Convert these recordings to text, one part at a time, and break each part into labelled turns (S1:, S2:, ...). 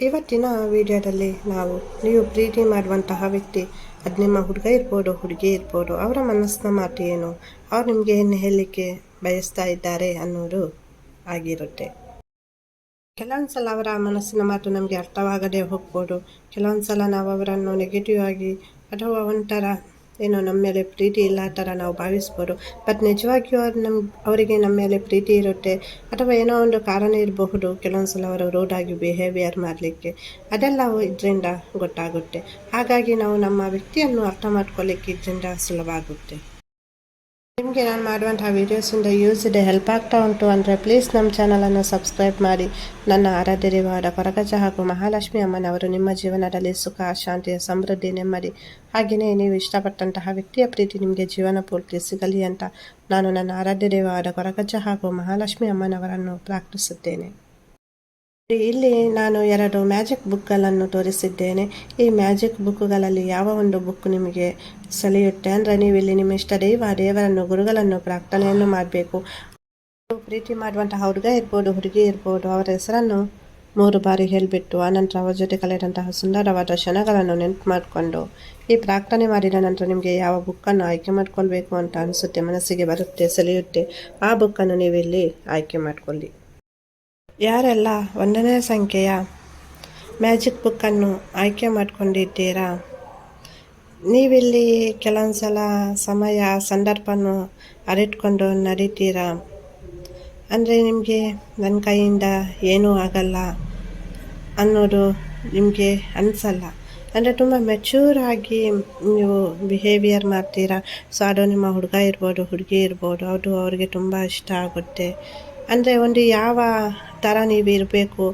S1: ಇವತ್ತಿನ ವಿಡಿಯೋದಲ್ಲಿ ನಾವು, ನೀವು ಪ್ರೀತಿ ಮಾಡುವಂತಹ ವ್ಯಕ್ತಿ, ಅದು ನಿಮ್ಮ ಹುಡುಗ ಇರ್ಬೋದು, ಹುಡುಗಿ ಇರ್ಬೋದು, ಅವರ ಮನಸ್ಸಿನ ಮಾತು ಏನು, ಅವ್ರು ನಿಮಗೆ ಏನು ಹೇಳಲಿಕ್ಕೆ ಬಯಸ್ತಾ ಇದ್ದಾರೆ ಅನ್ನೋದು ಆಗಿರುತ್ತೆ. ಕೆಲವೊಂದು ಸಲ ಅವರ ಮನಸ್ಸಿನ ಮಾತು ನಮಗೆ ಅರ್ಥವಾಗದೆ ಹೋಗ್ಬೋದು. ಕೆಲವೊಂದು ಸಲ ನಾವು ಅವರನ್ನು ನೆಗೆಟಿವ್ ಆಗಿ ಅಥವಾ ಒಂಥರ ಏನೋ ನಮ್ಮ ಮೇಲೆ ಪ್ರೀತಿ ಇಲ್ಲ ಆ ಥರ ನಾವು ಭಾವಿಸ್ಬೋದು. ಬಟ್ ನಿಜವಾಗಿಯೂ ಅವ್ರು ನಮ್ಮ ಅವರಿಗೆ ನಮ್ಮ ಮೇಲೆ ಪ್ರೀತಿ ಇರುತ್ತೆ. ಅಥವಾ ಏನೋ ಒಂದು ಕಾರಣ ಇರಬಹುದು. ಕೆಲವೊಂದು ಸಲ ಅವರು ರೂಡಾಗಿ ಬಿಹೇವಿಯರ್ ಮಾಡಲಿಕ್ಕೆ. ಅದೆಲ್ಲ ಇದರಿಂದ ಗೊತ್ತಾಗುತ್ತೆ. ಹಾಗಾಗಿ ನಾವು ನಮ್ಮ ವ್ಯಕ್ತಿಯನ್ನು ಅರ್ಥ ಮಾಡ್ಕೊಳ್ಳಿಕ್ಕೆ ಇದರಿಂದ ಸುಲಭ ಆಗುತ್ತೆ ನಿಮಗೆ ನಾನು ವೀಡಿಯೋಸಿಂದ ಯೂಸ್ ಇದೆ ಹೆಲ್ಪ್ ಆಗ್ತಾ ಉಂಟು ಅಂದರೆ ಪ್ಲೀಸ್ ನಮ್ಮ ಚಾನಲನ್ನು ಸಬ್ಸ್ಕ್ರೈಬ್ ಮಾಡಿ. ನನ್ನ ಆರಾಧ್ಯ ದೇವಾದ ಕೊರಗಜ ಹಾಗೂ ಮಹಾಲಕ್ಷ್ಮಿ ಅಮ್ಮನವರು ನಿಮ್ಮ ಜೀವನದಲ್ಲಿ ಸುಖ ಶಾಂತಿಯ ಸಮೃದ್ಧಿ, ನೆಮ್ಮದಿ. ಹಾಗೆಯೇ ನೀವು ಇಷ್ಟಪಟ್ಟಂತಹ ವ್ಯಕ್ತಿಯ ಪ್ರೀತಿ ನಿಮಗೆ ಜೀವನ ಪೂರ್ತಿ ಸಿಗಲಿ ಅಂತ ನಾನು ನನ್ನ ಆರಾಧ್ಯ ದೇವಾದ ಕೊರಗಜ ಹಾಗೂ ಮಹಾಲಕ್ಷ್ಮಿ ಅಮ್ಮನವರನ್ನು ಪ್ರಾರ್ಥಿಸುತ್ತೇನೆ. ಇಲ್ಲಿ ನಾನು ಎರಡು ಮ್ಯಾಜಿಕ್ ಬುಕ್ಗಳನ್ನು ತೋರಿಸಿದ್ದೇನೆ. ಈ ಮ್ಯಾಜಿಕ್ ಬುಕ್ಗಳಲ್ಲಿ ಯಾವ ಒಂದು ಬುಕ್ ನಿಮಗೆ ಸೆಳೆಯುತ್ತೆ? ಅಂದರೆ ನೀವು ಇಲ್ಲಿ ನಿಮ್ಮ ಇಷ್ಟ ದೈವ, ದೇವರನ್ನು, ಗುರುಗಳನ್ನು ಪ್ರಾರ್ಥನೆಯನ್ನು ಮಾಡಬೇಕು. ಪ್ರೀತಿ ಮಾಡುವಂತಹ ಹುಡುಗ ಇರ್ಬೋದು, ಹುಡುಗಿ ಇರ್ಬೋದು, ಅವರ ಹೆಸರನ್ನು ಮೂರು ಬಾರಿ ಹೇಳಿಬಿಟ್ಟು ಆನಂತರ ಅವರ ಜೊತೆ ಕಳೆದಂತಹ ಸುಂದರವಾದ ಕ್ಷಣಗಳನ್ನು ನೆನಪು ಮಾಡಿಕೊಂಡು ಈ ಪ್ರಾರ್ಥನೆ ಮಾಡಿದ ನಂತರ ನಿಮಗೆ ಯಾವ ಬುಕ್ಕನ್ನು ಆಯ್ಕೆ ಮಾಡಿಕೊಳ್ಬೇಕು ಅಂತ ಅನಿಸುತ್ತೆ, ಮನಸ್ಸಿಗೆ ಬರುತ್ತೆ, ಸೆಳೆಯುತ್ತೆ, ಆ ಬುಕ್ಕನ್ನು ನೀವು ಇಲ್ಲಿ ಆಯ್ಕೆ ಮಾಡಿಕೊಳ್ಳಿ. ಯಾರೆಲ್ಲ ಒಂದನೇ ಸಂಖ್ಯೆಯ ಮ್ಯಾಜಿಕ್ ಬುಕ್ಕನ್ನು ಆಯ್ಕೆ ಮಾಡಿಕೊಂಡಿದ್ದೀರಾ? ನೀವಿಲ್ಲಿ ಕೆಲವೊಂದು ಸಲ ಸಮಯ ಸಂದರ್ಭವನ್ನು ಅರಿಟ್ಕೊಂಡು ನಡೀತೀರಾ? ಅಂದರೆ ನಿಮಗೆ ನನ್ನ ಕೈಯಿಂದ ಏನೂ ಆಗಲ್ಲ ಅನ್ನೋದು ನಿಮಗೆ ಅನಿಸಲ್ಲ. ಅಂದರೆ ತುಂಬ ಮೆಚ್ಯೂರ್ ಆಗಿ ನೀವು ಬಿಹೇವಿಯರ್ ಮಾಡ್ತೀರಾ? ಸೊ ಅದು ನಿಮ್ಮ ಹುಡುಗ ಇರ್ಬೋದು, ಹುಡುಗಿ ಇರ್ಬೋದು, ಅದು ಅವ್ರಿಗೆ ತುಂಬ ಇಷ್ಟ ಆಗುತ್ತೆ. ಅಂದರೆ ಒಂದು ಯಾವ ಥರ ನೀವು ಇರಬೇಕು,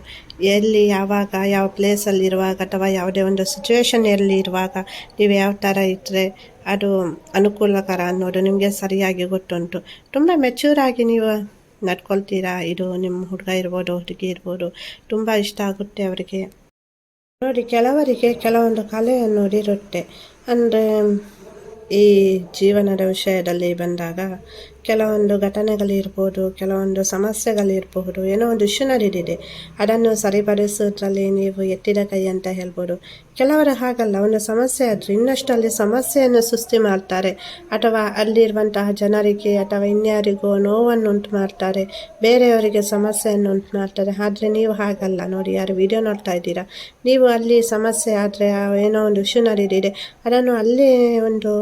S1: ಎಲ್ಲಿ, ಯಾವಾಗ, ಯಾವ ಪ್ಲೇಸಲ್ಲಿ ಇರುವಾಗ ಅಥವಾ ಯಾವುದೇ ಒಂದು ಸಿಚುವೇಶನಲ್ಲಿ ಇರುವಾಗ ನೀವು ಯಾವ ಥರ ಇದ್ದರೆ ಅದು ಅನುಕೂಲಕರ ಅನ್ನೋದು ನಿಮಗೆ ಸರಿಯಾಗಿ ಗೊತ್ತುಂಟು. ತುಂಬ ಮೆಚ್ಯೂರಾಗಿ ನೀವು ನಡ್ಕೊಳ್ತೀರಾ? ಇದು ನಿಮ್ಮ ಹುಡುಗ ಇರ್ಬೋದು, ಹುಡುಗಿ ಇರ್ಬೋದು, ತುಂಬ ಇಷ್ಟ ಆಗುತ್ತೆ ಅವರಿಗೆ. ನೋಡಿ, ಕೆಲವರಿಗೆ ಕೆಲವೊಂದು ಕಲೆ ಅನ್ನೋದಿರುತ್ತೆ ಅಂದರೆ ಈ ಜೀವನದ ವಿಷಯದಲ್ಲಿ ಬಂದಾಗ ಕೆಲವೊಂದು ಘಟನೆಗಳಿರ್ಬೋದು, ಕೆಲವೊಂದು ಸಮಸ್ಯೆಗಳಿರಬಹುದು ಏನೋ ಒಂದು ಇಶ್ಯೂ ನಡೆದಿದೆ ಅದನ್ನು ಸರಿಪಡಿಸೋದ್ರಲ್ಲಿ ನೀವು ಎತ್ತಿದ ಕೈ ಅಂತ ಹೇಳ್ಬೋದು. ಕೆಲವರು ಹಾಗಲ್ಲ, ಒಂದು ಸಮಸ್ಯೆ ಆದರೆ ಇನ್ನಷ್ಟು ಅಲ್ಲಿ ಸಮಸ್ಯೆಯನ್ನು ಸೃಷ್ಟಿ ಮಾಡ್ತಾರೆ. ಅಥವಾ ಅಲ್ಲಿರುವಂತಹ ಜನರಿಗೆ ಅಥವಾ ಇನ್ಯಾರಿಗೋ ನೋವನ್ನು ಉಂಟು ಮಾಡ್ತಾರೆ, ಬೇರೆಯವರಿಗೆ ಸಮಸ್ಯೆಯನ್ನು ಉಂಟು ಮಾಡ್ತಾರೆ. ಆದರೆ ನೀವು ಹಾಗಲ್ಲ. ನೋಡಿ, ಯಾರು ವಿಡಿಯೋ ನೋಡ್ತಾ ಇದ್ದೀರಾ? ನೀವು ಅಲ್ಲಿ ಸಮಸ್ಯೆ ಆದರೆ ಏನೋ ಒಂದು ಇಶ್ಯೂ ನಡೆದಿದೆ ಅದನ್ನು ಅಲ್ಲಿ ಒಂದು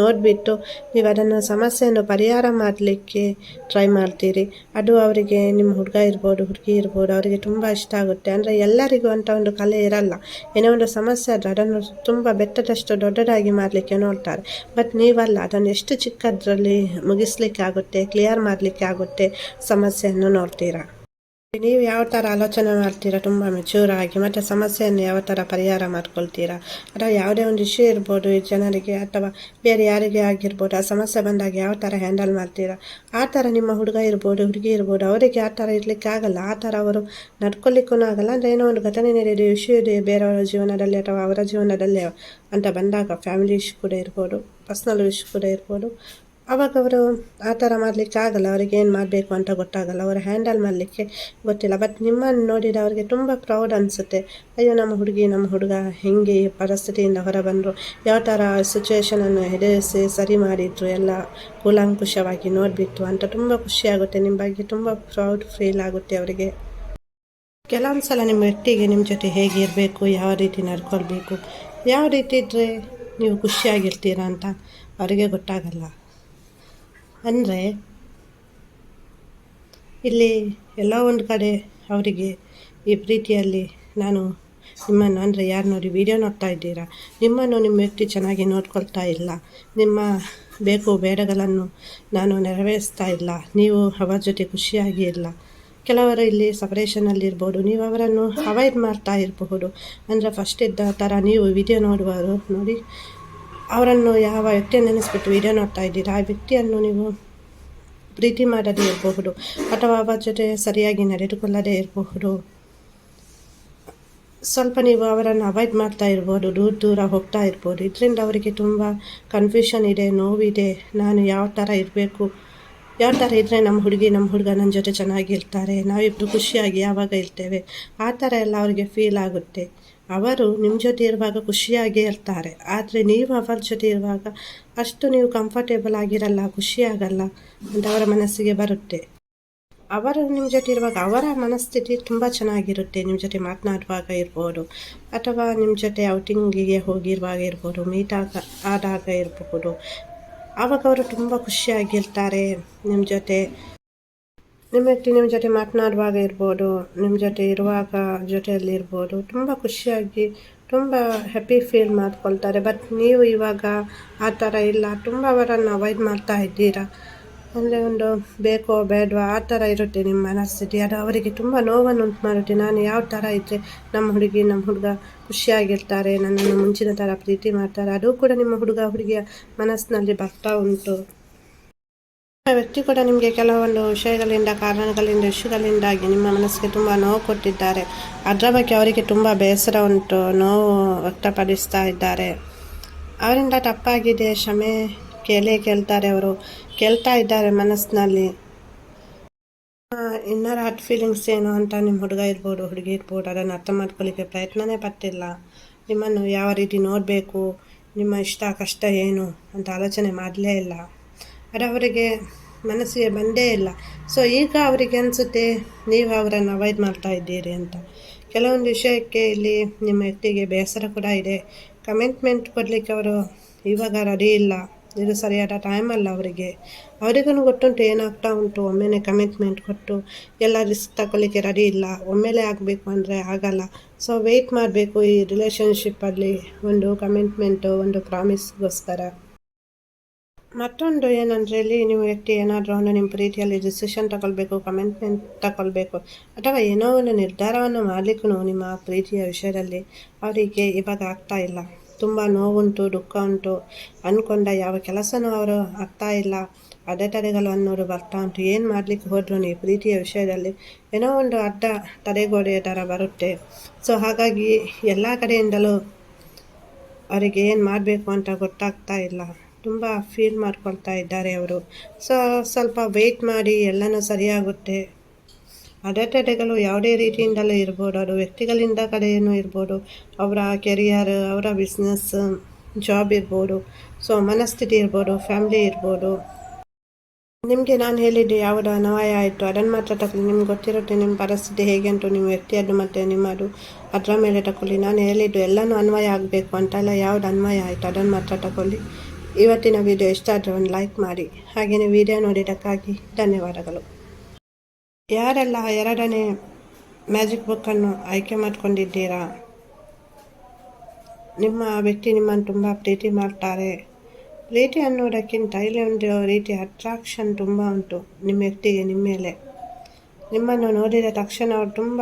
S1: ನೋಡಿಬಿಟ್ಟು ನೀವು ಅದನ್ನು ಸಮಸ್ಯೆಯನ್ನು ಪರಿಹಾರ ಮಾಡಲಿಕ್ಕೆ ಟ್ರೈ ಮಾಡ್ತೀರಿ. ಅದು ಅವರಿಗೆ ನಿಮ್ಮ ಹುಡುಗ ಇರ್ಬೋದು, ಹುಡುಗಿ ಇರ್ಬೋದು, ಅವರಿಗೆ ತುಂಬ ಇಷ್ಟ ಆಗುತ್ತೆ. ಅಂದರೆ ಎಲ್ಲರಿಗೂ ಅಂತ ಒಂದು ಕಲೆ ಇರಲ್ಲ. ಏನೋ ಒಂದು ಸಮಸ್ಯೆ ಆದರೆ ಅದನ್ನು ತುಂಬ ಬೆಟ್ಟದಷ್ಟು ದೊಡ್ಡದಾಗಿ ಮಾಡಲಿಕ್ಕೆ ನೋಡ್ತಾರೆ. ಬಟ್ ನೀವಲ್ಲ, ಅದನ್ನು ಎಷ್ಟು ಚಿಕ್ಕದರಲ್ಲಿ ಮುಗಿಸ್ಲಿಕ್ಕೆ ಆಗುತ್ತೆ ಕ್ಲಿಯರ್ ಮಾಡಲಿಕ್ಕೆ ಆಗುತ್ತೆ ಸಮಸ್ಯೆಯನ್ನು ನೋಡ್ತೀರಾ? ನೀವು ಯಾವ ಥರ ಆಲೋಚನೆ ಮಾಡ್ತೀರಾ? ತುಂಬ ಮೆಚೂರ್ ಆಗಿ, ಮತ್ತು ಸಮಸ್ಯೆಯನ್ನು ಯಾವ ಥರ ಪರಿಹಾರ ಮಾಡ್ಕೊಳ್ತೀರಾ? ಅಥವಾ ಯಾವುದೇ ಒಂದು ಇಶ್ಯೂ ಇರ್ಬೋದು, ಈ ಜನರಿಗೆ ಅಥವಾ ಬೇರೆ ಯಾರಿಗೆ ಆಗಿರ್ಬೋದು, ಆ ಸಮಸ್ಯೆ ಬಂದಾಗ ಯಾವ ಥರ ಹ್ಯಾಂಡಲ್ ಮಾಡ್ತೀರಾ? ಆ ಥರ ನಿಮ್ಮ ಹುಡುಗ ಇರ್ಬೋದು, ಹುಡುಗಿ ಇರ್ಬೋದು, ಅವರಿಗೆ ಆ ಥರ ಇರಲಿಕ್ಕೆ ಆಗಲ್ಲ. ಆ ಥರ ಅವರು ನಡ್ಕೊಳ್ಲಿಕ್ಕೂ ಆಗಲ್ಲ. ಅಂದರೆ ಏನೋ ಒಂದು ಘಟನೆ ನಡೆದಿದೆ ಇಶ್ಯೂ ಇದೆ ಬೇರೆಯವರ ಜೀವನದಲ್ಲಿ ಅಥವಾ ಅವರ ಜೀವನದಲ್ಲಿ ಅಂತ ಬಂದಾಗ ಫ್ಯಾಮಿಲಿ ಇಶ್ಯೂ ಕೂಡ ಇರ್ಬೋದು ಪರ್ಸ್ನಲ್ ಇಶ್ಯೂ ಕೂಡ ಇರ್ಬೋದು. ಅವಾಗ ಅವರು ಆ ಥರ ಮಾಡಲಿಕ್ಕೆ ಆಗಲ್ಲ, ಅವರಿಗೆ ಏನು ಮಾಡಬೇಕು ಅಂತ ಗೊತ್ತಾಗಲ್ಲ, ಅವರು ಹ್ಯಾಂಡಲ್ ಮಾಡಲಿಕ್ಕೆ ಗೊತ್ತಿಲ್ಲ. ಬಟ್ ನಿಮ್ಮನ್ನು ನೋಡಿದ ಅವರಿಗೆ ತುಂಬ ಪ್ರೌಡ್ ಅನಿಸುತ್ತೆ. ಅಯ್ಯೋ, ನಮ್ಮ ಹುಡುಗಿ, ನಮ್ಮ ಹುಡುಗ ಹೇಗೆ ಪರಿಸ್ಥಿತಿಯಿಂದ ಹೊರಬಂದರು? ಯಾವ ಥರ ಸಿಚುವೇಶನನ್ನು ಎದುರಿಸಿ ಸರಿ ಮಾಡಿದ್ರು, ಎಲ್ಲ ಕೂಲಂಕುಷವಾಗಿ ನೋಡಿಬಿಟ್ಟು ಅಂತ ತುಂಬ ಖುಷಿಯಾಗುತ್ತೆ ನಿಮ್ಮ ಬಗ್ಗೆ ತುಂಬ ಪ್ರೌಡ್ ಫೀಲ್ ಆಗುತ್ತೆ ಅವರಿಗೆ. ಕೆಲವೊಂದು ಸಲ ನಿಮ್ಮ ವ್ಯಕ್ತಿಗೆ ನಿಮ್ಮ ಜೊತೆ ಹೇಗೆ ಇರಬೇಕು, ಯಾವ ರೀತಿ ನಡ್ಕೊಳ್ಬೇಕು, ಯಾವ ರೀತಿ ಇದ್ದರೆ ನೀವು ಖುಷಿಯಾಗಿರ್ತೀರಾ ಅಂತ ಅವರಿಗೆ ಗೊತ್ತಾಗಲ್ಲ. ಅಂದರೆ ಇಲ್ಲಿ ಎಲ್ಲ ಒಂದು ಕಡೆ ಅವರಿಗೆ ಈ ಪ್ರೀತಿಯಲ್ಲಿ ನಾನು ನಿಮ್ಮನ್ನು ಅಂದರೆ ಯಾರು ನೋಡಿ ವಿಡಿಯೋ ನೋಡ್ತಾ ಇದ್ದೀರಾ? ನಿಮ್ಮನ್ನು ನಿಮ್ಮ ವ್ಯಕ್ತಿ ಚೆನ್ನಾಗಿ ನೋಡ್ಕೊಳ್ತಾ ಇಲ್ಲ. ನಿಮ್ಮ ಬೇಕು ಬೇಡಗಳನ್ನು ನಾನು ನೆರವೇರಿಸ್ತಾ ಇಲ್ಲ. ನೀವು ಅವರ ಜೊತೆ ಖುಷಿಯಾಗಿ ಇಲ್ಲ. ಕೆಲವರು ಇಲ್ಲಿ ಸಪರೇಷನಲ್ಲಿರ್ಬೋದು ನೀವು ಅವರನ್ನು ಅವಾಯ್ಡ್ ಮಾಡ್ತಾ ಇರಬಹುದು. ಅಂದರೆ ಫಸ್ಟ್ ಇದ್ದ ಥರ ನೀವು ವಿಡಿಯೋ ನೋಡುವರು ನೋಡಿ ಅವರನ್ನು ಯಾವ ವ್ಯಕ್ತಿಯನ್ನು ನೆನೆಸ್ಬಿಟ್ಟು ವಿಡಿಯೋ ನೋಡ್ತಾ ಇದ್ದೀರಾ? ಆ ವ್ಯಕ್ತಿಯನ್ನು ನೀವು ಪ್ರೀತಿ ಮಾಡದೇ ಇರಬಹುದು ಅಥವಾ ಅವರ ಜೊತೆ ಸರಿಯಾಗಿ ನಡೆದುಕೊಳ್ಳದೇ ಇರಬಹುದು. ಸ್ವಲ್ಪ ನೀವು ಅವರನ್ನು ಅವಾಯ್ಡ್ ಮಾಡ್ತಾ ಇರ್ಬೋದು ದೂರ ದೂರ ಹೋಗ್ತಾ ಇರ್ಬೋದು ಇದರಿಂದ ಅವರಿಗೆ ತುಂಬ ಕನ್ಫ್ಯೂಷನ್ ಇದೆ, ನೋವಿದೆ. ನಾನು ಯಾವ ಥರ ಇರಬೇಕು? ಯಾವ ಥರ ಇದ್ದರೆ ನಮ್ಮ ಹುಡುಗಿ, ನಮ್ಮ ಹುಡುಗ ನನ್ನ ಜೊತೆ ಚೆನ್ನಾಗಿರ್ತಾರೆ? ನಾವಿಬ್ಬರು ಖುಷಿಯಾಗಿ ಯಾವಾಗ ಇರ್ತೇವೆ? ಆ ಥರ ಎಲ್ಲ ಅವರಿಗೆ ಫೀಲ್ ಆಗುತ್ತೆ. ಅವರು ನಿಮ್ಮ ಜೊತೆ ಇರುವಾಗ ಖುಷಿಯಾಗೇ ಇರ್ತಾರೆ. ಆದರೆ ನೀವು ಅವರ ಜೊತೆ ಇರುವಾಗ ಅಷ್ಟು ನೀವು ಕಂಫರ್ಟೇಬಲ್ ಆಗಿರಲ್ಲ, ಖುಷಿಯಾಗಲ್ಲ ಅಂತ ಅವರ ಮನಸ್ಸಿಗೆ ಬರುತ್ತೆ. ಅವರು ನಿಮ್ಮ ಜೊತೆ ಇರುವಾಗ ಅವರ ಮನಸ್ಥಿತಿ ತುಂಬ ಚೆನ್ನಾಗಿರುತ್ತೆ. ನಿಮ್ಮ ಜೊತೆ ಮಾತನಾಡುವಾಗ ಇರ್ಬೋದು, ಅಥವಾ ನಿಮ್ಮ ಜೊತೆ ಔಟಿಂಗಿಗೆ ಹೋಗಿರುವಾಗ ಇರ್ಬೋದು ಮೀಟ್ ಆಗ, ಆದಾಗ ಇರಬಹುದು ಆವಾಗ ಅವರು ತುಂಬ ಖುಷಿಯಾಗಿರ್ತಾರೆ ನಿಮ್ಮ ಜೊತೆ. ನಿಮ್ಮ ನಿಮ್ಮ ಜೊತೆ ಮಾತನಾಡುವಾಗ ಇರ್ಬೋದು ನಿಮ್ಮ ಜೊತೆ ಇರುವಾಗ ಜೊತೆಯಲ್ಲಿ ಇರ್ಬೋದು, ತುಂಬ ಖುಷಿಯಾಗಿ ತುಂಬ ಹ್ಯಾಪಿ ಫೀಲ್ ಮಾಡ್ಕೊಳ್ತಾರೆ. ಬಟ್ ನೀವು ಇವಾಗ ಆ ಥರ ಇಲ್ಲ. ತುಂಬ ಅವರನ್ನು ಅವಾಯ್ಡ್ ಮಾಡ್ತಾ ಇದ್ದೀರಾ? ಅಂದರೆ ಒಂದು ಬೇಕೋ ಬೇಡವಾ ಆ ಥರ ಇರುತ್ತೆ ನಿಮ್ಮ ಮನಸ್ಥಿತಿ. ಅದು ಅವರಿಗೆ ತುಂಬ ನೋವನ್ನು ಉಂಟು ಮಾಡುತ್ತೆ ನಾನು ಯಾವ ಥರ ಇದ್ದರೆ ನಮ್ಮ ಹುಡುಗಿ, ನಮ್ಮ ಹುಡುಗ ಖುಷಿಯಾಗಿರ್ತಾರೆ, ನನ್ನನ್ನು ಮುಂಚಿನ ಥರ ಪ್ರೀತಿ ಮಾಡ್ತಾರೆ. ಅದು ಕೂಡ ನಿಮ್ಮ ಹುಡುಗ, ಹುಡುಗಿಯ ಮನಸ್ಸಿನಲ್ಲಿ ಬರ್ತಾ ಉಂಟು. ವ್ಯಕ್ತಿ ಕೂಡ ನಿಮಗೆ ಕೆಲವೊಂದು ವಿಷಯಗಳಿಂದ, ಕಾರಣಗಳಿಂದ ವಿಷಯಗಳಿಂದಾಗಿ ನಿಮ್ಮ ಮನಸ್ಸಿಗೆ ತುಂಬ ನೋವು ಕೊಟ್ಟಿದ್ದಾರೆ. ಅದರ ಬಗ್ಗೆ ಅವರಿಗೆ ತುಂಬ ಬೇಸರ ಉಂಟು, ನೋವು ವ್ಯಕ್ತಪಡಿಸ್ತಾ ಇದ್ದಾರೆ. ಅವರಿಂದ ತಪ್ಪಾಗಿದೆ, ಕ್ಷಮೆ ಕೇಳೇ ಕೇಳ್ತಾರೆ ಅವರು. ಕೇಳ್ತಾ ಇದ್ದಾರೆ ಮನಸ್ಸಿನಲ್ಲಿ. ಇನ್ನರ್ ಹಾರ್ಟ್ ಫೀಲಿಂಗ್ಸ್ ಏನು ಅಂತ ನಿಮ್ಮ ಹುಡುಗ ಇರ್ಬೋದು, ಹುಡುಗಿ ಇರ್ಬೋದು, ಅದನ್ನು ಅರ್ಥ ಮಾಡ್ಕೊಳ್ಳಿಕ್ಕೆ ಪ್ರಯತ್ನನೇ ಪಟ್ಟಿಲ್ಲ. ನಿಮ್ಮನ್ನು ಯಾವ ರೀತಿ ನೋಡಬೇಕು, ನಿಮ್ಮ ಇಷ್ಟ, ಕಷ್ಟ ಏನು ಅಂತ ಆಲೋಚನೆ ಮಾಡಲೇ ಇಲ್ಲ. ಅದು ಅವರಿಗೆ ಮನಸ್ಸಿಗೆ ಬಂದೇ ಇಲ್ಲ. ಸೊ ಈಗ ಅವರಿಗೆ ಅನಿಸುತ್ತೆ, ನೀವು ಅವರನ್ನು ಅವಾಯ್ಡ್ ಮಾಡ್ತಾ ಇದ್ದೀರಿ ಅಂತ. ಕೆಲವೊಂದು ವಿಷಯಕ್ಕೆ ಇಲ್ಲಿ ನಿಮ್ಮ ಹೆಟ್ಟಿಗೆ ಬೇಸರ ಕೂಡ ಇದೆ. ಕಮಿಟ್ಮೆಂಟ್ ಕೊಡಲಿಕ್ಕೆ ಅವರು ಇವಾಗ ರೆಡಿ ಇಲ್ಲ. ಇದು ಸರಿಯಾದ ಟೈಮ್ ಅಲ್ಲ ಅವರಿಗೆ. ಅವರಿಗೂ ಗೊತ್ತುಂಟು ಏನಾಗ್ತಾ ಉಂಟು. ಒಮ್ಮೆನೇ ಕಮಿಟ್ಮೆಂಟ್ ಕೊಟ್ಟು ಎಲ್ಲ ರಿಸ್ಕ್ ತಗೊಳ್ಳಿಕ್ಕೆ ರೆಡಿ ಇಲ್ಲ. ಒಮ್ಮೆಲೆ ಆಗಬೇಕು ಅಂದರೆ ಆಗಲ್ಲ. ಸೊ ವೆಯ್ಟ್ ಮಾಡಬೇಕು ಈ ರಿಲೇಷನ್ಶಿಪ್ಪಲ್ಲಿ ಒಂದು ಕಮಿಟ್ಮೆಂಟು ಒಂದು ಪ್ರಾಮಿಸ್ಗೋಸ್ಕರ ಮತ್ತೊಂದು ಏನಂದರೆ ಇಲ್ಲಿ ನೀವು ವ್ಯಕ್ತಿ ಏನಾದರೂ ಒಂದು ನಿಮ್ಮ ಪ್ರೀತಿಯಲ್ಲಿ ಡಿಸಿಷನ್ ತಗೊಳ್ಬೇಕು ಕಮೆಂಟ್ಮೆಂಟ್ ತಗೊಳ್ಬೇಕು, ಅಥವಾ ಏನೋ ಒಂದು ನಿರ್ಧಾರವನ್ನು ಮಾಡಲಿಕ್ಕೂ ನಿಮ್ಮ ಪ್ರೀತಿಯ ವಿಷಯದಲ್ಲಿ ಅವರಿಗೆ ಇವಾಗ ಆಗ್ತಾ ಇಲ್ಲ. ತುಂಬ ನೋವುಂಟು, ದುಃಖ ಉಂಟು. ಅಂದ್ಕೊಂಡ ಯಾವ ಕೆಲಸನೂ ಅವರು ಆಗ್ತಾ ಇಲ್ಲ. ಅಡೆತಡೆಗಳು ಅನ್ನೋದು ಬರ್ತಾ ಉಂಟು. ಏನು ಮಾಡಲಿಕ್ಕೆ ಹೋದ್ರು ನೀವು ಪ್ರೀತಿಯ ವಿಷಯದಲ್ಲಿ ಏನೋ ಒಂದು ಅಡ್ಡ ತಡೆಗೋಡೆಯ ಥರ ಬರುತ್ತೆ. ಸೊ ಹಾಗಾಗಿ ಎಲ್ಲ ಕಡೆಯಿಂದಲೂ ಅವರಿಗೆ ಏನು ಮಾಡಬೇಕು ಅಂತ ಗೊತ್ತಾಗ್ತಾ ಇಲ್ಲ. ತುಂಬ ಫೀಲ್ ಮಾಡ್ಕೊಳ್ತಾ ಇದ್ದಾರೆ ಅವರು. ಸೊ ಸ್ವಲ್ಪ ವೆಯ್ಟ್ ಮಾಡಿ, ಎಲ್ಲನೂ ಸರಿಯಾಗುತ್ತೆ. ಅಡೆತಡೆಗಳು ಯಾವುದೇ ರೀತಿಯಿಂದಲೂ ಇರ್ಬೋದು, ಅದು ವ್ಯಕ್ತಿಗಳಿಂದ ಕಡೆಯೂ ಇರ್ಬೋದು, ಅವರ ಕೆರಿಯರ್ ಅವರ ಬಿಸ್ನೆಸ್ ಜಾಬ್ ಇರ್ಬೋದು ಸೊ ಮನಸ್ಥಿತಿ ಇರ್ಬೋದು ಫ್ಯಾಮಿಲಿ ಇರ್ಬೋದು. ನಿಮಗೆ ನಾನು ಹೇಳಿದ್ದೆ ಯಾವುದು ಅನ್ವಯ ಆಯಿತು? ಅದನ್ನು ಮಾತ್ರ ತಗೊಳ್ಳಿ. ನಿಮ್ಗೆ ಗೊತ್ತಿರುತ್ತೆ ನಿಮ್ಮ ಪರಿಸ್ಥಿತಿ ಹೇಗೆ ಅಂತ, ನಿಮ್ಮ ವ್ಯಕ್ತಿಯದ್ದು ಮತ್ತು ನಿಮ್ಮದು. ಅದರ ಮೇಲೆ ತಗೊಳ್ಳಿ. ನಾನು ಹೇಳಿದ್ದು ಎಲ್ಲನೂ ಅನ್ವಯ ಆಗಬೇಕು ಅಂತೆಲ್ಲ, ಯಾವುದು ಅನ್ವಯ ಆಯಿತು? ಅದನ್ನು ಮಾತ್ರ ತಗೊಳ್ಳಿ. ಇವತ್ತಿನ ವಿಡಿಯೋ ಇಷ್ಟ ಆದರೆ ಒಂದು ಲೈಕ್ ಮಾಡಿ. ಹಾಗೆಯೇ ವಿಡಿಯೋ ನೋಡಿದ್ದಕ್ಕಾಗಿ ಧನ್ಯವಾದಗಳು. ಯಾರೆಲ್ಲ ಎರಡನೇ ಮ್ಯಾಜಿಕ್ ಬುಕ್ಕನ್ನು ಆಯ್ಕೆ ಮಾಡಿಕೊಂಡಿದ್ದೀರಾ? ನಿಮ್ಮ ವ್ಯಕ್ತಿ ನಿಮ್ಮನ್ನು ತುಂಬ ಪ್ರೀತಿ ಮಾಡ್ತಾರೆ. ಪ್ರೀತಿ ಅನ್ನೋದಕ್ಕಿಂತ ಇಲ್ಲಿ ಒಂದು ರೀತಿ ಅಟ್ರಾಕ್ಷನ್ ತುಂಬ ಉಂಟು ನಿಮ್ಮ ವ್ಯಕ್ತಿಗೆ, ನಿಮ್ಮ ಮೇಲೆ. ನಿಮ್ಮನ್ನು ನೋಡಿದ ತಕ್ಷಣ ಅವರು ತುಂಬ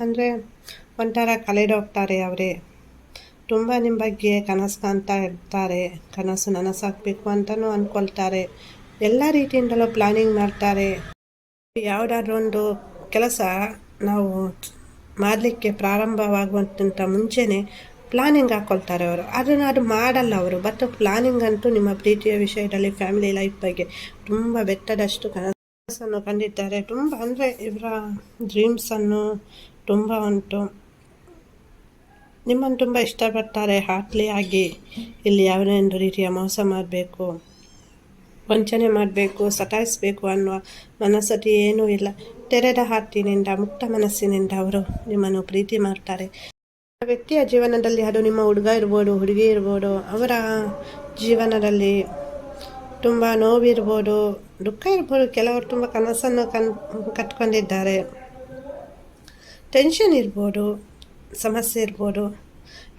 S1: ಅಂದರೆ ಒಂಥರ ಕಳೆದೋಗ್ತಾರೆ ಅವರೇ. ತುಂಬ ನಿಮ್ಮ ಬಗ್ಗೆ ಕನಸು ಕಾಣ್ತಾ ಇರ್ತಾರೆ ಕನಸು ನನಸಾಗಬೇಕು ಅಂತಲೂ ಅಂದ್ಕೊಳ್ತಾರೆ ಎಲ್ಲ ರೀತಿಯಿಂದಲೂ ಪ್ಲಾನಿಂಗ್ ಮಾಡ್ತಾರೆ. ಯಾವುದಾದ್ರೂ ಒಂದು ಕೆಲಸ ನಾವು ಮಾಡಲಿಕ್ಕೆ ಪ್ರಾರಂಭವಾಗುವಂತ ಮುಂಚೆನೇ ಪ್ಲಾನಿಂಗ್ ಹಾಕ್ಕೊಳ್ತಾರೆ ಅವರು. ಅದನ್ನು ಅದು ಮಾಡಲ್ಲ ಅವರು. ಬಟ್ ಪ್ಲಾನಿಂಗ್ ಅಂತೂ ನಿಮ್ಮ ಪ್ರೀತಿಯ ವಿಷಯದಲ್ಲಿ ಫ್ಯಾಮಿಲಿ ಲೈಫ್ ಬಗ್ಗೆ ತುಂಬ ಬೆಟ್ಟದಷ್ಟು ಕನಸನ್ನು ಕಂಡಿದ್ದಾರೆ. ತುಂಬ ಅಂದರೆ ಇವರ ಡ್ರೀಮ್ಸನ್ನು ತುಂಬ ಉಂಟು. ನಿಮ್ಮನ್ನು ತುಂಬ ಇಷ್ಟಪಡ್ತಾರೆ. ಹಾಟ್ಲಿ ಆಗಿ ಇಲ್ಲಿ ಯಾವುದೇ ಒಂದು ರೀತಿಯ ಮೋಸ ಮಾಡಬೇಕು, ವಂಚನೆ ಮಾಡಬೇಕು, ಸತಾಯಿಸಬೇಕು ಅನ್ನುವ ಮನಸ್ಸತಿ ಏನೂ ಇಲ್ಲ. ತೆರೆದ ಹಾಟಿನಿಂದ ಮುಕ್ತ ಮನಸ್ಸಿನಿಂದ ಅವರು ನಿಮ್ಮನ್ನು ಪ್ರೀತಿ ಮಾಡ್ತಾರೆ. ವ್ಯಕ್ತಿಯ ಜೀವನದಲ್ಲಿ ಅದು ನಿಮ್ಮ ಹುಡುಗ ಇರ್ಬೋದು, ಹುಡುಗಿ ಇರ್ಬೋದು, ಅವರ ಜೀವನದಲ್ಲಿ ತುಂಬ ನೋವಿರ್ಬೋದು, ದುಃಖ ಇರ್ಬೋದು, ಕೆಲವರು ತುಂಬ ಕನಸನ್ನು ಕನ್, ಕಟ್ಕೊಂಡಿದ್ದಾರೆ. ಟೆನ್ಷನ್ ಇರ್ಬೋದು ಸಮಸ್ಯೆ ಇರ್ಬೋದು.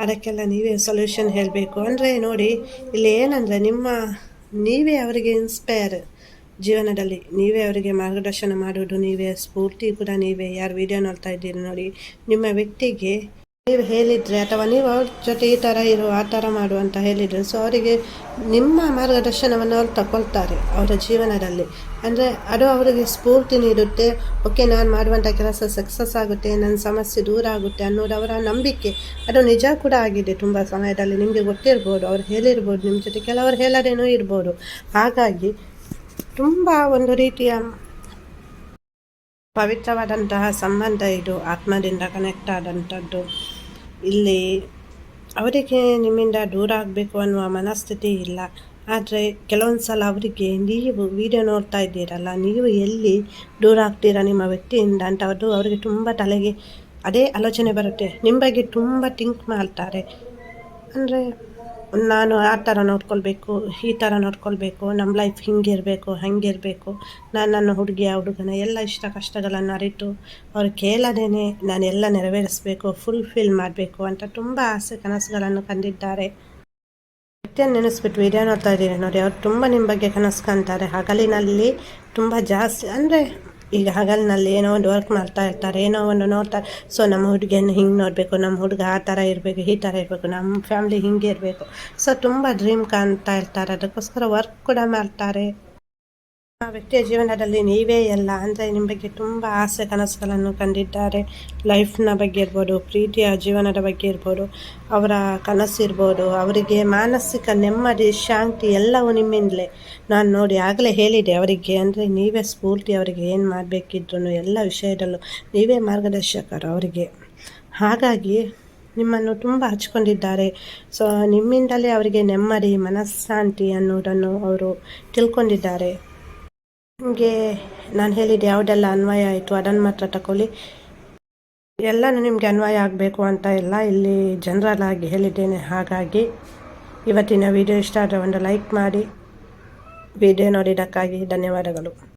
S1: ಅದಕ್ಕೆಲ್ಲ ನೀವೇ ಸೊಲ್ಯೂಷನ್ ಹೇಳಬೇಕು. ಅಂದರೆ ನೋಡಿ, ಇಲ್ಲಿ ಏನಂದರೆ ನಿಮ್ಮ, ನೀವೇ ಅವರಿಗೆ ಇನ್ಸ್ಪೈರ್ ಜೀವನದಲ್ಲಿ. ನೀವೇ ಅವರಿಗೆ ಮಾರ್ಗದರ್ಶನ ಮಾಡುವುದು, ನೀವೇ ಸ್ಫೂರ್ತಿ ಕೂಡ ನೀವೇ. ಯಾರು ವಿಡಿಯೋ ನೋಡ್ತಾ ಇದ್ದೀರಿ ನೋಡಿ, ನಿಮ್ಮ ವ್ಯಕ್ತಿಗೆ ನೀವು ಹೇಳಿದರೆ ಅಥವಾ ನೀವು ಅವ್ರ ಜೊತೆ ಈ ಥರ ಇರು, ಆ ಥರ ಮಾಡು ಅಂತ ಹೇಳಿದರೆ ಸೊ ಅವರಿಗೆ ನಿಮ್ಮ ಮಾರ್ಗದರ್ಶನವನ್ನು ಅವ್ರು ತಗೊಳ್ತಾರೆ ಅವರ ಜೀವನದಲ್ಲಿ. ಅಂದರೆ ಅದು ಅವರಿಗೆ ಸ್ಫೂರ್ತಿ ನೀಡುತ್ತೆ. ಓಕೆ, ನಾನು ಮಾಡುವಂಥ ಕೆಲಸ ಸಕ್ಸಸ್ ಆಗುತ್ತೆ ನನ್ನ ಸಮಸ್ಯೆ ದೂರ ಆಗುತ್ತೆ ಅನ್ನೋದು ಅವರ ನಂಬಿಕೆ. ಅದು ನಿಜ ಕೂಡ ಆಗಿದೆ ತುಂಬ ಸಮಯದಲ್ಲಿ. ನಿಮಗೆ ಗೊತ್ತಿರ್ಬೋದು, ಅವ್ರು ಹೇಳಿರ್ಬೋದು, ನಿಮ್ಮ ಜೊತೆ ಕೆಲವರು ಹೇಳದೇನೂ ಇರ್ಬೋದು. ಹಾಗಾಗಿ ತುಂಬ ಒಂದು ರೀತಿಯ ಪವಿತ್ರವಾದಂತಹ ಸಂಬಂಧ ಇದು, ಆತ್ಮದಿಂದ ಕನೆಕ್ಟ್ ಆದಂಥದ್ದು. ಇಲ್ಲಿ ಅವರಿಗೆ ನಿಮ್ಮಿಂದ ದೂರ ಆಗಬೇಕು ಅನ್ನುವ ಮನಸ್ಥಿತಿ ಇಲ್ಲ. ಆದರೆ ಕೆಲವೊಂದು ಸಲ ಅವರಿಗೆ ನೀವು ವಿಡಿಯೋ ನೋಡ್ತಾ ಇದ್ದೀರಲ್ಲ, ನೀವು ಎಲ್ಲಿ ದೂರ ಆಗ್ತೀರಾ ನಿಮ್ಮ ವ್ಯಕ್ತಿಯಿಂದ ಅಂತ ಅದು ಅವರಿಗೆ ತುಂಬ ತಲೆಗೆ, ಅದೇ ಆಲೋಚನೆ ಬರುತ್ತೆ. ನಿಮ್ಮ ಬಗ್ಗೆ ತುಂಬ ಥಿಂಕ್ ಮಾಡ್ತಾರೆ. ಅಂದರೆ ನಾನು ಆ ಥರ ನೋಡ್ಕೊಳ್ಬೇಕು, ಈ ಥರ ನೋಡ್ಕೊಳ್ಬೇಕು, ನಮ್ಮ ಲೈಫ್ ಹಿಂಗಿರಬೇಕು ಹಂಗಿರಬೇಕು ನಾನು ನನ್ನ ಹುಡುಗಿಯ ಹುಡುಗನ ಎಲ್ಲ ಇಷ್ಟ ಕಷ್ಟಗಳನ್ನು ಅರಿತು ಅವ್ರು ಕೇಳದೇನೆ ನಾನು ಎಲ್ಲ ನೆರವೇರಿಸಬೇಕು ಫುಲ್ಫಿಲ್ ಮಾಡಬೇಕು ಅಂತ ತುಂಬ ಆಸೆ ಕನಸುಗಳನ್ನು ಕಂಡಿದ್ದಾರೆ ವ್ಯಕ್ತಿಯನ್ನು ನೆನೆಸ್ಬಿಟ್ಟು ವಿಡಿಯೋ ನೋಡ್ತಾ ಇದ್ದೀನಿ ನೋಡಿ, ಅವ್ರು ತುಂಬ ನಿಮ್ಮ ಬಗ್ಗೆ ಕನಸು ಕಾಣ್ತಾರೆ. ಹಗಲಿನಲ್ಲಿ ತುಂಬ ಜಾಸ್ತಿ, ಅಂದರೆ ಈಗ ಹಗಲಿನಲ್ಲಿ ಏನೋ ಒಂದು ವರ್ಕ್ ಮಾಡ್ತಾ ಇರ್ತಾರೆ, ಏನೋ ಒಂದು ನೋಡ್ತಾರೆ ಸೊ ನಮ್ಮ ಹುಡುಗಿಯನ್ನು ಹಿಂಗೆ ನೋಡಬೇಕು, ನಮ್ಮ ಹುಡುಗ ಆ ಥರ ಇರಬೇಕು, ಈ ಥರ ಇರಬೇಕು, ನಮ್ಮ ಫ್ಯಾಮ್ಲಿ ಹಿಂಗೆ ಇರಬೇಕು. ಸೊ ತುಂಬ ಡ್ರೀಮ್ ಕಾಣ್ತಾ ಇರ್ತಾರೆ, ಅದಕ್ಕೋಸ್ಕರ ವರ್ಕ್ ಕೂಡ ಮಾಡ್ತಾರೆ. ವ್ಯಕ್ತಿಯ ಜೀವನದಲ್ಲಿ ನೀವೇ ಎಲ್ಲ ಅಂದರೆ ನಿಮ್ಮ ಬಗ್ಗೆ ತುಂಬ ಆಸೆ ಕನಸುಗಳನ್ನು ಕಂಡಿದ್ದಾರೆ ಲೈಫ್ನ ಬಗ್ಗೆ ಇರ್ಬೋದು, ಪ್ರೀತಿಯ ಜೀವನದ ಬಗ್ಗೆ ಇರ್ಬೋದು, ಅವರ ಕನಸಿರ್ಬೋದು ಅವರಿಗೆ ಮಾನಸಿಕ ನೆಮ್ಮದಿ, ಶಾಂತಿ ಎಲ್ಲವೂ ನಿಮ್ಮಿಂದಲೇ. ನಾನು ನೋಡಿ ಆಗಲೇ ಹೇಳಿದೆ, ಅವರಿಗೆ ಅಂದರೆ ನೀವೇ ಸ್ಫೂರ್ತಿ, ಅವರಿಗೆ ಏನು ಮಾಡಬೇಕಿದ್ರು ಎಲ್ಲ ವಿಷಯದಲ್ಲೂ ನೀವೇ ಮಾರ್ಗದರ್ಶಕರು ಅವರಿಗೆ. ಹಾಗಾಗಿ ನಿಮ್ಮನ್ನು ತುಂಬ ಹಚ್ಕೊಂಡಿದ್ದಾರೆ. ಸೊ ನಿಮ್ಮಿಂದಲೇ ಅವರಿಗೆ ನೆಮ್ಮದಿ, ಮನಃಶಾಂತಿ ಅನ್ನೋದನ್ನು ಅವರು ತಿಳ್ಕೊಂಡಿದ್ದಾರೆ. ನಿಮಗೆ ನಾನು ಹೇಳಿದ್ದು ಯಾವುದೆಲ್ಲ ಅನ್ವಯ ಆಯಿತು? ಅದನ್ನು ಮಾತ್ರ ತಗೊಳ್ಳಿ ಎಲ್ಲನೂ ನಿಮಗೆ ಅನ್ವಯ ಆಗಬೇಕು ಅಂತ ಇಲ್ಲ ಇಲ್ಲಿ ಜನರಲ್ ಆಗಿ ಹೇಳಿದ್ದೇನೆ. ಹಾಗಾಗಿ ಇವತ್ತಿನ ವಿಡಿಯೋ ಇಷ್ಟ ಆದರೆ ಒಂದು ಲೈಕ್ ಮಾಡಿ. ವಿಡಿಯೋ ನೋಡಿದ್ದಕ್ಕಾಗಿ ಧನ್ಯವಾದಗಳು.